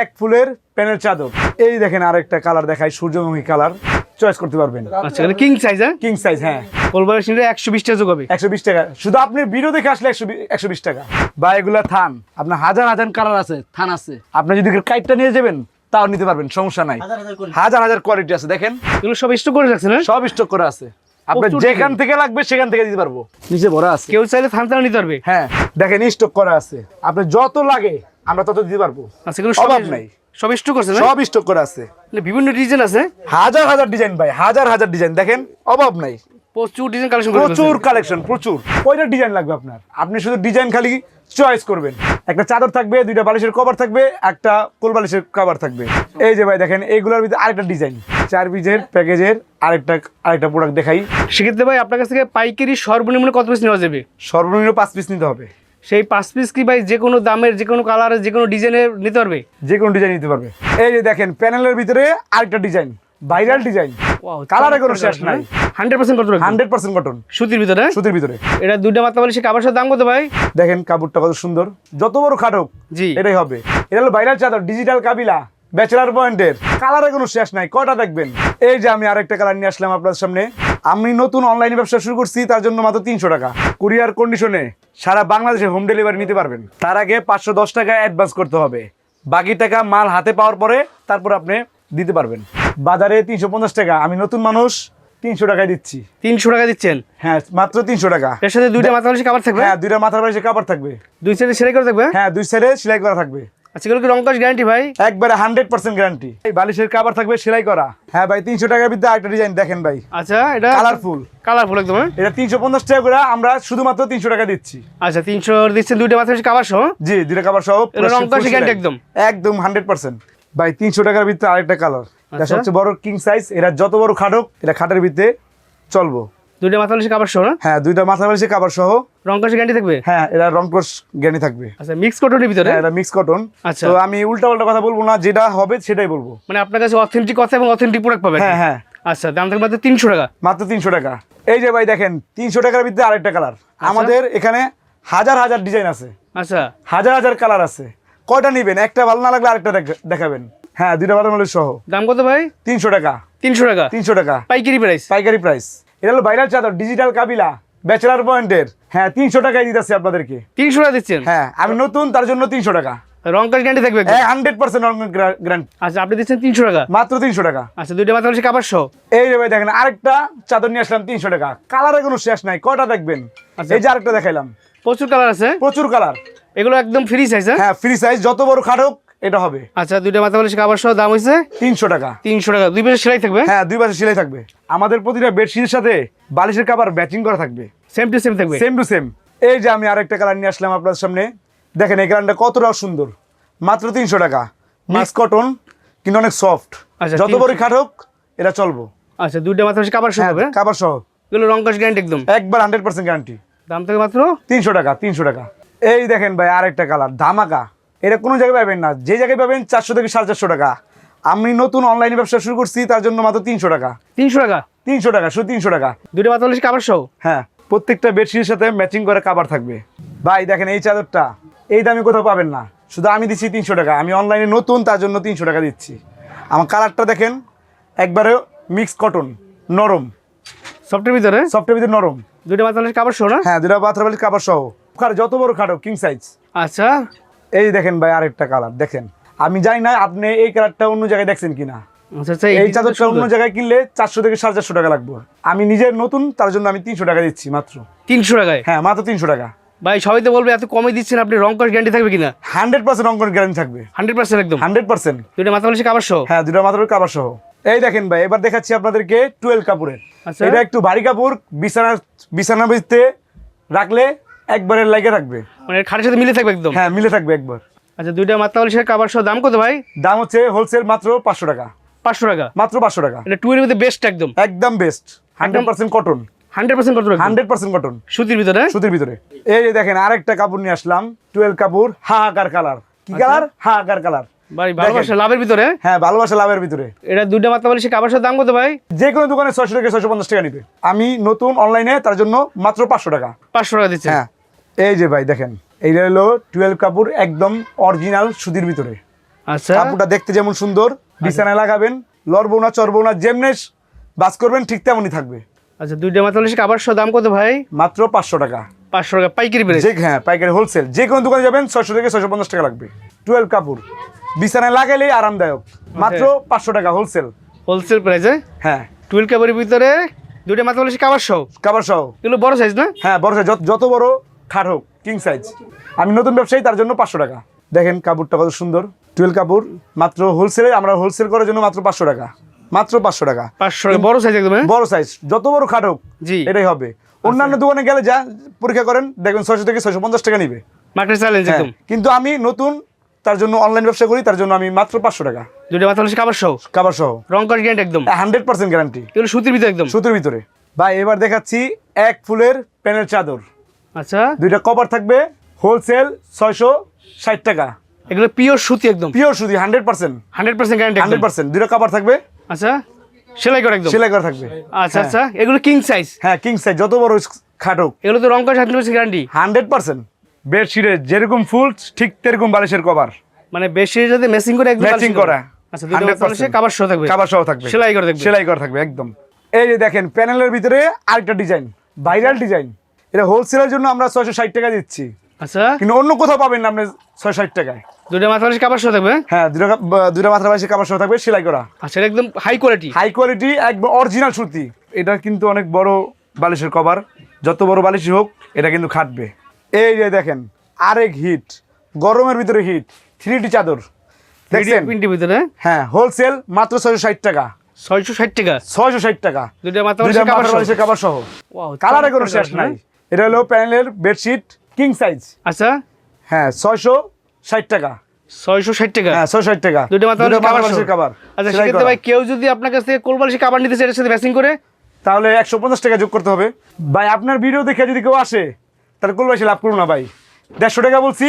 এক ফুলের প্যানের চাদর। এই দেখেন আরেকটা কালার দেখাই সূর্যমুখী কালার। চয়েস করতে পারবেন। আচ্ছা এটা কিং সাইজ হ্যাঁ? কিং সাইজ হ্যাঁ। কোলবার সিনটা একশো বিশ টাকা যোগ হবে একশো বিশ টাকা। শুধু আপনি ভিডিও দেখে আসলে একশো একশো বিশ টাকা। বা এগুলা থান আপনার হাজার হাজার কালার আছে থান আছে। আপনি যদি কাইটটা নিয়ে যাবেন তাও নিতে পারবেন সমস্যা নাই। হাজার হাজার কোয়ালিটি আছে দেখেন। এগুলো সব স্টক করে রাখছেন হ্যাঁ? সব স্টক করা আছে। আপনার যেখান থেকে লাগবে সেখান থেকে দিতে পারব। নিচে ভরা আছে। কেউ চাইলে থান থানা নিতে পারবে। হ্যাঁ। দেখেন স্টক করা আছে। আপনার যত লাগে আমরা তত দিতে পারব। আচ্ছা অভাব নাই। সব স্টক করছেন সব স্টক করা আছে। বিভিন্ন ডিজাইন আছে? হাজার হাজার ডিজাইন ভাই হাজার হাজার ডিজাইন দেখেন অভাব নাই। প্রচুর ডিজাইন কালেকশন প্রচুর কালেকশন প্রচুর। কয়টা ডিজাইন লাগবে আপনার? আপনি শুধু ডিজাইন খালি চয়েস করবেন। একটা চাদর থাকবে দুইটা বালিশের কভার থাকবে একটা কোল বালিশের কভার থাকবে। এই যে ভাই দেখেন এইগুলোর ভিতরে আরেকটা ডিজাইন চার পিসের প্যাকেজের আরেকটা আরেকটা প্রোডাক্ট দেখাই। সেক্ষেত্রে ভাই আপনার কাছ থেকে পাইকারি সর্বনিম্ন কত পিস নেওয়া যাবে? সর্বনিম্ন পাঁচ পিস নিতে হবে। সেই পাঁচ পিস কি ভাই যে কোনো দামের যে কোনো কালারের যে কোনো ডিজাইনের নিতে পারবে? যে কোনো ডিজাইন নিতে পারবে। এই যে দেখেন প্যানেলের ভিতরে আরেকটা ডিজাইন ভাইরাল ডিজাইন কালারে কোনো শেষ নাই। হান্ড্রেড পার্সেন্ট রাখবেন? হান্ড্রেড পার্সেন্ট কটন সুতির ভিতরে? সুতির ভিতরে। এটা দুইটা মাত্রা বলে সে দাম কত ভাই? দেখেন কাপড়টা কত সুন্দর। যত বড় খাটক জি। এটাই হবে। এটা হলো ভাইরাল চাদর ডিজিটাল কাবিলা ব্যাচেলার পয়েন্টের কালারে কোনো শেষ নাই। কয়টা দেখবেন? এই যে আমি আরেকটা কালার নিয়ে আসলাম আপনার সামনে। আমি নতুন অনলাইনে ব্যবসা শুরু করছি তার জন্য মাত্র তিনশো টাকা। কুরিয়ার কন্ডিশনে সারা বাংলাদেশে হোম ডেলিভারি নিতে পারবেন। তার আগে পাঁচশো দশ টাকা অ্যাডভান্স করতে হবে। বাকি টাকা মাল হাতে পাওয়ার পরে তারপর আপনি দিতে পারবেন। বাজারে তিনশো পঞ্চাশ টাকা। আমি নতুন মানুষ তিনশো টাকায় দিচ্ছি। তিনশো টাকা দিচ্ছেন? হ্যাঁ মাত্র তিনশো টাকা। এর সাথে দুইটা মাথার বলে কাবার থাকবে? হ্যাঁ দুইটা মাথার বাড়ি কাপড় থাকবে। দুই সাইডে সেলাই করা থাকবে? হ্যাঁ দুই সাইডে সেলাই করা থাকবে। আচ্ছা এগুলো কি রংকাশ গ্যারান্টি ভাই? একবারে হান্ড্রেড পার্সেন্ট গ্যারান্টি এই বালিশের কাবার থাকবে সেলাই করা। হ্যাঁ ভাই তিনশো টাকার ভিতরে আরেকটা ডিজাইন দেখেন ভাই। আচ্ছা এটা কালারফুল কালারফুল একদম হ্যাঁ? এটা তিনশো পঞ্চাশ টাকা করে আমরা শুধুমাত্র তিনশো টাকা দিচ্ছি। আচ্ছা তিনশো দিচ্ছেন দুইটা মাত্রা কাবার সহ? জি দুটা কাবার সহ এটা রং একদম? একদম হান্ড্রেড পার্সেন্ট ভাই তিনশো টাকার ভিতরে আরেকটা কালার এটা আচ্ছা। সবচেয়ে বড় কিং সাইজ এটা যত বড় খাটক এটা খাটের ভিতরে চলবো। দুইটা মাত্রা বলে কাবার সহ হ্যাঁ দুইটা মাথা বালিশের কাবার সহ। রংকাশ গ্যারান্টি থাকবে? হ্যাঁ এটা রং কোর্স থাকবে। আচ্ছা মিক্স কটনের ভিতরে? হ্যাঁ এটা মিক্স কটন আচ্ছা। তো আমি উল্টা পাল্টা কথা বলব না যেটা হবে সেটাই বলব। মানে আপনার কাছে অথেন্টিক কথা এবং অথেন্টিক প্রোডাক্ট পাবেন হ্যাঁ হ্যাঁ। আচ্ছা দাম থাকবে মাত্র তিনশো টাকা। মাত্র তিনশো টাকা। এই যে ভাই দেখেন তিনশো টাকার ভিতরে আরেকটা কালার আমাদের এখানে হাজার হাজার ডিজাইন আছে। আচ্ছা। হাজার হাজার কালার আছে। কয়টা নিবেন? একটা ভালো না লাগলে আরেকটা দেখ- দেখাবেন। হ্যাঁ দুইটা ভালো মালের সহ। দাম কত ভাই? তিনশো টাকা। তিনশো টাকা। তিনশো টাকা। পাইকারি প্রাইস পাইকারি প্রাইস এটা হলো ভাইরাল চাদর ডিজিটাল কাবিলা ব্যাচেলার পয়েন্টের হ্যাঁ তিনশো টাকায় দিতেছি আপনাদেরকে। তিনশো টাকা দিচ্ছেন? হ্যাঁ আমি নতুন তার জন্য তিনশো টাকা। রংকাশ গ্যারান্টি থাকবে একদম। হ্যাঁ হান্ড্রেড পার্সেন্ট গ্রান্ট আচ্ছা আপনি দিচ্ছেন তিনশো টাকা? মাত্র তিনশো টাকা। আচ্ছা দুইটা মাত্রা বলে কাবার সহ। এই যে ভাই দেখেন আরেকটা চাদর নিয়ে আসলাম তিনশো টাকা। কালারে কোনো শেষ নাই কয়টা দেখবেন? আচ্ছা। এই যে আরেকটা দেখাইলাম। প্রচুর কালার আছে। প্রচুর কালার এগুলো একদম ফ্রি সাইজ হ্যাঁ? হ্যাঁ ফ্রি সাইজ যত বড় খাটক এটা হবে। আচ্ছা দুইটা মাথা বলে কাবার সহ দাম হয়েছে তিনশো টাকা। তিনশো টাকা। দুই পাশে সেলাই থাকবে? হ্যাঁ দুই পাশে সেলাই থাকবে। আমাদের প্রতিটা বেডশিটের সাথে বালিশের কাবার ম্যাচিং করা থাকবে। সেম টু সেম থাকবে? সেম টু সেম এই যে আমি আরেকটা কালার নিয়ে আসলাম আপনার সামনে। দেখেন এই কালারটা কতটা সুন্দর। মাত্র তিনশো টাকা। মিক্স কটন কিন্তু অনেক সফট আচ্ছা, যত 300 বড় খাটক এটা চলবো। আচ্ছা দুইটা মাথা বলে কাবার সহ হ্যাঁ হবে? কাবার সহ। এগুলো রংকাশ গ্যারান্টি একদম? একবার হান্ড্রেড পার্সেন্ট গ্যারান্টি দাম থাকে মাত্র? তিনশো টাকা তিনশো টাকা। এই দেখেন ভাই আরেকটা কালার ধামাকা। এটা কোনো জায়গায় পাবেন না। যে জায়গায় পাবেন চারশো থেকে সাড়ে চারশো টাকা। আমি নতুন অনলাইনে ব্যবসা শুরু করছি তার জন্য মাত্র তিনশো টাকা। তিনশো টাকা? তিনশো টাকা শুধু তিনশো টাকা। দুটো বলে কাবার সহ হ্যাঁ প্রত্যেকটা বেডশিটের সাথে ম্যাচিং করে কাবার থাকবে। ভাই দেখেন এই চাদরটা এই দামে কোথাও পাবেন না। শুধু আমি দিচ্ছি তিনশো টাকা আমি অনলাইনে নতুন তার জন্য তিনশো টাকা দিচ্ছি। আমার কালারটা দেখেন একবারে মিক্স কটন নরম। সফটের ভিতরে? সফটের ভিতরে নরম। দুটো বলে কাবার সহ না? হ্যাঁ দুটো বালিশ কাবার সহ যত বড় খাটো কিং সাইজ আচ্ছা। এই দেখেন ভাই আরেকটা কালার দেখেন। আমি জানি না আপনি এই কালারটা অন্য জায়গায় দেখছেন কিনা। আচ্ছা আচ্ছা এই চাদরটা অন্য জায়গায় কিনলে চারশো থেকে সাড়ে চারশো টাকা লাগবে। আমি নিজের নতুন তার জন্য আমি তিনশো টাকা দিচ্ছি মাত্র। তিনশো টাকায়? হ্যাঁ মাত্র তিনশো টাকা। ভাই সবাই তো বলবে এত কমে দিচ্ছেন আপনি রংকাশ গ্যারান্টি থাকবে কিনা? হান্ড্রেড পার্সেন্ট অঙ্কন গ্যারান্টি থাকবে। হান্ড্রেড পার্সেন্ট একদম? Hundred percent. দুইটা মাথা বলে কাবার সহ? হ্যাঁ দুটো মাত্র কাবার সহ। এই দেখেন ভাই এবার দেখাচ্ছি আপনাদেরকে টুয়েলভ কাপড়ের। আচ্ছা। এটা একটু ভারী কাপড় বিছানা বিছানা বিছতে রাখলে একবারের লাগে থাকবে। মানে খাটের সাথে মিলে থাকবে একদম? হ্যাঁ মিলে থাকবে একবার। আচ্ছা দুইটা মাথা বলে কাবার সহ দাম কত ভাই? দাম হচ্ছে হোলসেল মাত্র পাঁচশো টাকা। পাঁচশো টাকা? মাত্র পাঁচশো টাকা। এটা টুয়ের মধ্যে বেস্ট একদম? একদম best hundred percent cotton hundred percent কত হান্ড্রেড পার্সেন্ট কটন সুতির ভিতরে? সুতির ভিতরে। এই যে দেখেন আরেকটা কাপড় নিয়ে আসলাম টুয়েলভ কাপড় হাহাকার কালার কি কালার হাহাকার কালার ভাই ভালোবাসা লাভের ভিতরে? হ্যাঁ ভালোবাসা লাভের ভিতরে। এটা দুইটা কাবার দাম কত ভাই? যে কোনো দোকানে ছয়শো থেকে ছয়শো পঞ্চাশ টাকা নিবে। আমি নতুন অনলাইনে তার জন্য মাত্র পাঁচশো টাকা। পাঁচশো টাকা দিচ্ছে হ্যাঁ। এই যে ভাই দেখেন এইটা হলো টুয়েলভ কাপড় একদম অরিজিনাল সুতির ভিতরে। আচ্ছা। কাপড়টা দেখতে যেমন সুন্দর বিছানায় লাগাবেন লড়বো না চড়বো না যেমনি বাস করবেন ঠিক তেমনই থাকবে। আচ্ছা দুইটা মাথালে কাবার সহ দাম কত ভাই? মাত্র পাঁচশো টাকা। পাঁচশো টাকা পাইকারি প্রাইস হ্যাঁ পাইকারি হোলসেল যে কোনো দোকানে যাবেন ছয়শো থেকে ছয়শো পঞ্চাশ টাকা লাগবে। টুয়েলভ কাপড়। বিছানায় লাগাইলেই আরামদায়ক। মাত্র পাঁচশো টাকা হোলসেল হোলসেল প্রাইসে হ্যাঁ? টুয়েলভ কাপড়ের ভিতরে দুইটা মাথালে কাবার সহ? কাবার সহ। এগুলো বড় সাইজ না? হ্যাঁ বড় সাইজ যত বড় খাট হোক কিং সাইজ আমি নতুন ব্যবসায়ী তার জন্য পাঁচশো টাকা। দেখেন কাপড়টা কত সুন্দর। টুয়েলভ কাপড় মাত্র হোলসেলে আমরা হোলসেল করার জন্য মাত্র পাঁচশো টাকা। মাত্র পাঁচশো টাকা। পাঁচশো টাকা বড় সাইজ একদম হ্যাঁ? বড় সাইজ যত বড় খাট হোক জি। এটাই হবে। অন্যান্য দোকানে গেলে যা পরীক্ষা করেন দেখবেন ছয়শো থেকে ছয়শো পঞ্চাশ টাকা নিবে। মার্কেট চ্যালেঞ্জ হ্যাঁ, একদম। কিন্তু আমি নতুন তার জন্য অনলাইন ব্যবসা করি তার জন্য আমি মাত্র পাঁচশো টাকা। কাবার সহ? কাবার সহ। রং কার গ্যারান্টি একদম? হান্ড্রেড পার্সেন্ট গ্যারান্টি এগুলো সুতির ভিতরে একদম? সুতির ভিতরে। ভাই এবার দেখাচ্ছি এক ফুলের প্যানের চাদর। আচ্ছা। দুইটা কভার থাকবে হোলসেল ছয়শো ষাট টাকা। এগুলো পিওর সুতি একদম? পিওর সুতি hundred percent hundred percent guarantee hundred percent দুইটা কভার থাকবে। আচ্ছা। সেলাই করে একদম? সেলাই করা থাকবে। আচ্ছা আচ্ছা। এগুলো কিং সাইজ হ্যাঁ কিং সাইজ যত বড় খাটো এগুলো তো রং কার hundred percent guarantee hundred percent বেডশিটের যেরকম ফুল ঠিক তেরকম বালিশের কভার মানে বেশি যদি মেসিং করে একদম ম্যাচিং করা। আচ্ছা দুইটা মাথালে 100% সহ থাকবে। কাভার সহ থাকবে। সেলাই করে থাকবে। সেলাই করা থাকবে একদম। এই যে দেখেন প্যানেলের ভিতরে আরেকটা ডিজাইন ভাইরাল ডিজাইন এটা হোলসেলের জন্য আমরা ছয়শো ষাট টাকা দিচ্ছি। আচ্ছা। কিন্তু অন্য কোথাও পাবেন না আপনি ছয় ষাট টাকায়। দুইটা মাথালে কাবার সহ থাকবে? হ্যাঁ দুটা দুটা মাথার কাভার সহ থাকবে সেলাই করা। আচ্ছা একদম হাই কোয়ালিটি হাই কোয়ালিটি একদম অরিজিনাল সুতি। এটা কিন্তু অনেক বড় বালিশের কভার। যত বড় বালিশই হোক এটা কিন্তু খাটবে। এই যে দেখেন আরেক হিট। গরমের ভিতরে হিট। থ্রি ডি চাদর। দেখছেন? প্রিন্টের ভিতরে? হ্যাঁ হোলসেল মাত্র ছয়শো ষাট টাকা। ছয়শো ষাট টাকা? ছয়শো ষাট টাকা। কাবার মাথার বালিশের কাভার সহ? কালারে কোনো শেষ নাই। এটা হলো প্যানেলের বেডশিট কিং সাইজ। আচ্ছা। হ্যাঁ ছয়শো ষাট টাকা। ছয়শো ষাট টাকা? হ্যাঁ ছয়শো ষাট টাকা। দুইটা মাথা কাবার আচ্ছা সেক্ষেত্রে ভাই কেউ যদি আপনার কাছ থেকে কোলবালিশি কাবার নিতে এটার সাথে করে? তাহলে একশো পঞ্চাশ টাকা যোগ করতে হবে। ভাই আপনার ভিডিও দেখে যদি কেউ আসে তাহলে কোল লাভ করুন না ভাই। দেড়শো টাকা বলছি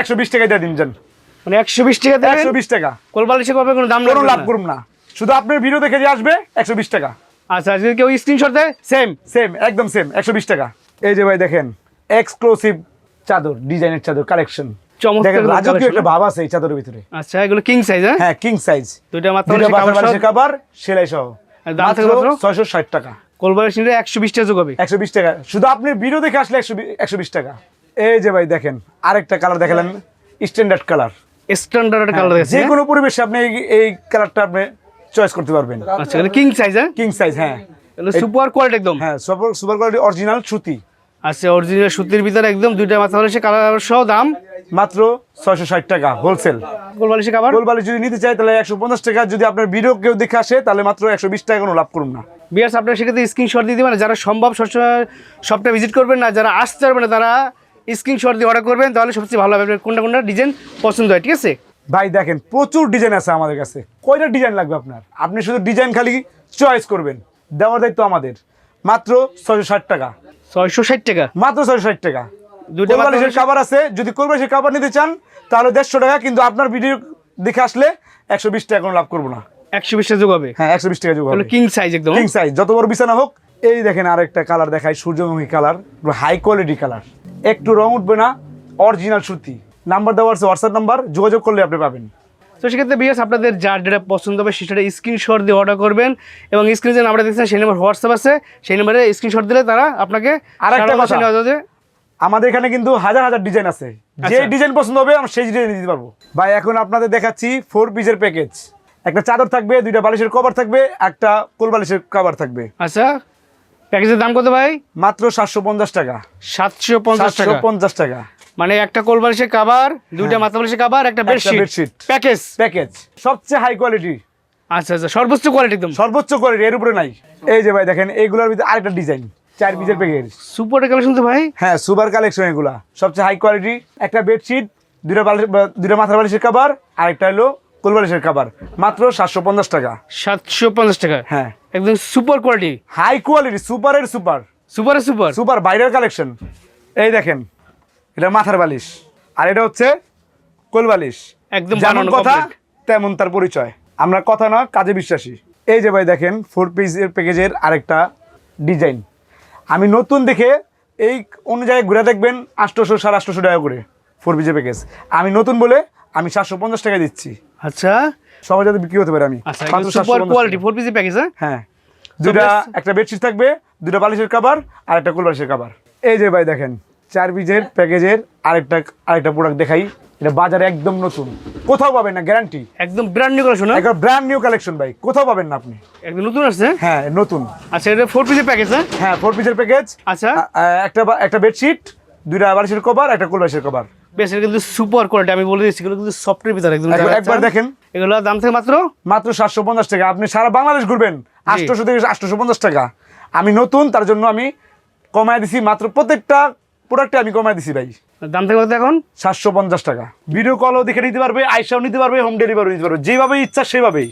একশো বিশ টাকা দিয়ে দিন যান। মানে একশো বিশ টাকা একশো বিশ টাকা। কোলবালিশি কোনো দাম কোনো লাভ করুন না। শুধু আপনার ভিডিও দেখে যে আসবে একশো বিশ টাকা। আচ্ছা কেউ স্ক্রিনশট দেয়? সেম সেম একদম সেম একশো বিশ টাকা। এই যে ভাই দেখেন এক্সক্লুসিভ চাদর ডিজাইনের চাদর কালেকশন দেখেন রাজকীয় একটা ভাব আছে এই চাদরের ভিতরে। আচ্ছা এগুলো কিং সাইজ হ্যাঁ? হ্যাঁ কিং সাইজ দুইটা মাত্র কাবার বাসার বালিশের কাবার সেলাই সহ দাম মাত্র? ছয়শো ষাট টাকা। টাকা যোগ হবে একশো বিশ টাকা। শুধু আপনি ভিডিও দেখে আসলে টাকা। এই যে ভাই দেখেন আরেকটা কালার দেখালেন স্ট্যান্ডার্ড কালার স্ট্যান্ডার্ড কালার যে কোনো পরিবেশে আপনি এই- এই কালারটা আপনি চয়েস করতে পারবেন। আচ্ছা কিং সাইজ হ্যাঁ? কিং সাইজ হ্যাঁ। সুপার কোয়ালিটি একদম। হ্যাঁ সুপার সুপার কোয়ালিটি অরিজিনাল সুতি। আচ্ছা অরিজিনাল সুতির ভিতরে একদম দুইটা মাথা বালিশে কালার সহ দাম? মাত্র ছয়শো ষাট টাকা হোলসেল কোলবালিশি কাবার গোলবালি যদি নিতে চাই তাহলে একশো পঞ্চাশ টাকা যদি আপনার ভিডিও কেউ দেখে আসে তাহলে মাত্র একশো বিশ টাকা কোনো লাভ করুন না। বিয়ার্স আপনারা সেক্ষেত্রে স্ক্রিনশট দিয়ে দেবেন। যারা সম্ভব সবসময় সবটা ভিজিট করবেন না যারা আসতে পারবেন না তারা স্ক্রিনশট দিয়ে অর্ডার করবেন তাহলে সবচেয়ে ভালো হবে। কোনটা কোনটা ডিজাইন পছন্দ হয় ঠিক আছে? ভাই দেখেন প্রচুর ডিজাইন আছে আমাদের কাছে। কয়টা ডিজাইন লাগবে আপনার? আপনি শুধু ডিজাইন খালি চয়েস করবেন। দেওয়ার দায়িত্ব আমাদের। মাত্র ছয়শো ষাট টাকা। ছয়শো ষাট টাকা। মাত্র ছয়শো ষাট টাকা। দুইটা কোরবালিশের মাত্র- কাবার আছে যদি কোরবালিশের কাবার নিতে চান তাহলে দেড়শো টাকা কিন্তু আপনার ভিডিও দেখে আসলে একশো বিশ টাকা কোনো লাভ করব না। একশো বিশ টাকা যোগ হবে? হ্যাঁ একশো বিশ টাকা যোগ হলো কিং সাইজ একদম কিং সাইজ যত বড় বিছানা হোক এই দেখেন আরেকটা কালার দেখায় সূর্যমুখী কালার হাই কোয়ালিটি কালার। একটু রং উঠবে না অরিজিনাল সুতি। নাম্বার দেওয়া আছে হোয়াটসঅ্যাপ নাম্বার যোগাযোগ করলে আপনি পাবেন। তো সেক্ষেত্রে বিয়ার্স আপনাদের যার যেটা পছন্দ হবে সেটা স্ক্রিনশট দিয়ে অর্ডার করবেন এবং স্ক্রিনে যে নাম্বার দেখছেন সেই নাম্বার হোয়াটসঅ্যাপ আছে। সেই নাম্বারে স্ক্রিনশট দিলে তারা আপনাকে আর একটা কথা। আমাদের এখানে কিন্তু হাজার হাজার ডিজাইন আছে। যে আচ্ছা। ডিজাইন পছন্দ হবে আমরা সেই ডিজাইন দিতে পারব। ভাই এখন আপনাদের দেখাচ্ছি ফোর পিসের প্যাকেজ একটা চাদর থাকবে দুইটা বালিশের কভার থাকবে একটা কোল বালিশের কভার থাকবে। আচ্ছা। প্যাকেজের দাম কত ভাই? মাত্র সাতশো পঞ্চাশ টাকা। সাতশো পঞ্চাশ টাকা। পঞ্চাশ টাকা। মানে একটা কোলবালিশের কাবার দুইটা মাথা বালিশের কাবার একটা বেডশিট প্যাকেজ প্যাকেজ সবচেয়ে হাই কোয়ালিটি আচ্ছা আচ্ছা সর্বোচ্চ কোয়ালিটি একদম। সর্বোচ্চ কোয়ালিটি এর উপরে নাই। এই যে ভাই দেখেন এইগুলোর ভিতরে আরেকটা ডিজাইন চার পিসের প্যাকেজ সুপার কালেকশন তো ভাই? হ্যাঁ সুপার কালেকশন এগুলা। সবচেয়ে হাই কোয়ালিটি একটা বেডশিট দুইটা বালিশ বা দুইটা মাথার বালিশের কাবার আরেকটা হলো কোল বালিশের কাবার মাত্র সাতশো পঞ্চাশ টাকা। সাতশো পঞ্চাশ টাকা? হ্যাঁ। একদম সুপার কোয়ালিটি হাই কোয়ালিটি সুপারের সুপার সুপার সুপার সুপার বাইরের কালেকশন এই দেখেন এটা মাথার বালিশ। আর এটা হচ্ছে কোল বালিশ। একদম যেমন কথা তেমন তার পরিচয়। আমরা কথা না কাজে বিশ্বাসী। এই যে ভাই দেখেন ফোর পিসের প্যাকেজের আরেকটা ডিজাইন আমি নতুন দেখে এই অন্য জায়গায় ঘুরে দেখবেন আটশোশো সাড়ে আটশোশো টাকা করে ফোর পিসের প্যাকেজ আমি নতুন বলে আমি সাতশো পঞ্চাশ টাকা দিচ্ছি। আচ্ছা। সবাই যাতে বিক্রি হতে পারে আমি। মাত্র সুপার 750 কোয়ালিটি ফোর প্যাকেজ হ্যাঁ? হ্যাঁ। দুটা একটা বেডশিট থাকবে দুটা বালিশের কাবার আর একটা কোল বালিশের কাবার এই যে ভাই দেখেন চার পিসের প্যাকেজের আরেকটা আরেকটা প্রোডাক্ট দেখাই। এটা বাজারে একদম নতুন। কোথাও পাবেন না গ্যারান্টি একদম ব্র্যান্ড নিউ কালেকশন একবার ব্র্যান্ড নিউ কালেকশন ভাই। কোথাও পাবেন না আপনি। একদম নতুন আসছে? হ্যাঁ নতুন। আচ্ছা এটা ফোর পিসের প্যাকেজ হ্যাঁ হ্যাঁ ফোর পিসের প্যাকেজ আচ্ছা। একটা একটা বেডশিট দুইটা বালিশের কভার একটা কোল কভার বেশ কিন্তু সুপার কোয়ালিটি আমি বলে দিচ্ছি এগুলো কিন্তু সফটের ভিতরে একদম একবার- দেখেন। এগুলো দাম থেকে মাত্র? মাত্র সাতশো পঞ্চাশ টাকা। আপনি সারা বাংলাদেশ ঘুরবেন আটশোশো থেকে আটশোশো পঞ্চাশ টাকা। আমি নতুন তার জন্য আমি কমায় দিছি মাত্র প্রত্যেকটা প্রোডাক্টে আমি কমায় দিছি ভাই। দাম থেকে কত এখন? সাতশো পঞ্চাশ টাকা। ভিডিও কলও দেখে নিতে পারবে আইসাও নিতে পারবে হোম ডেলিভারি নিতে পারবে। যেভাবে ইচ্ছা সেভাবেই।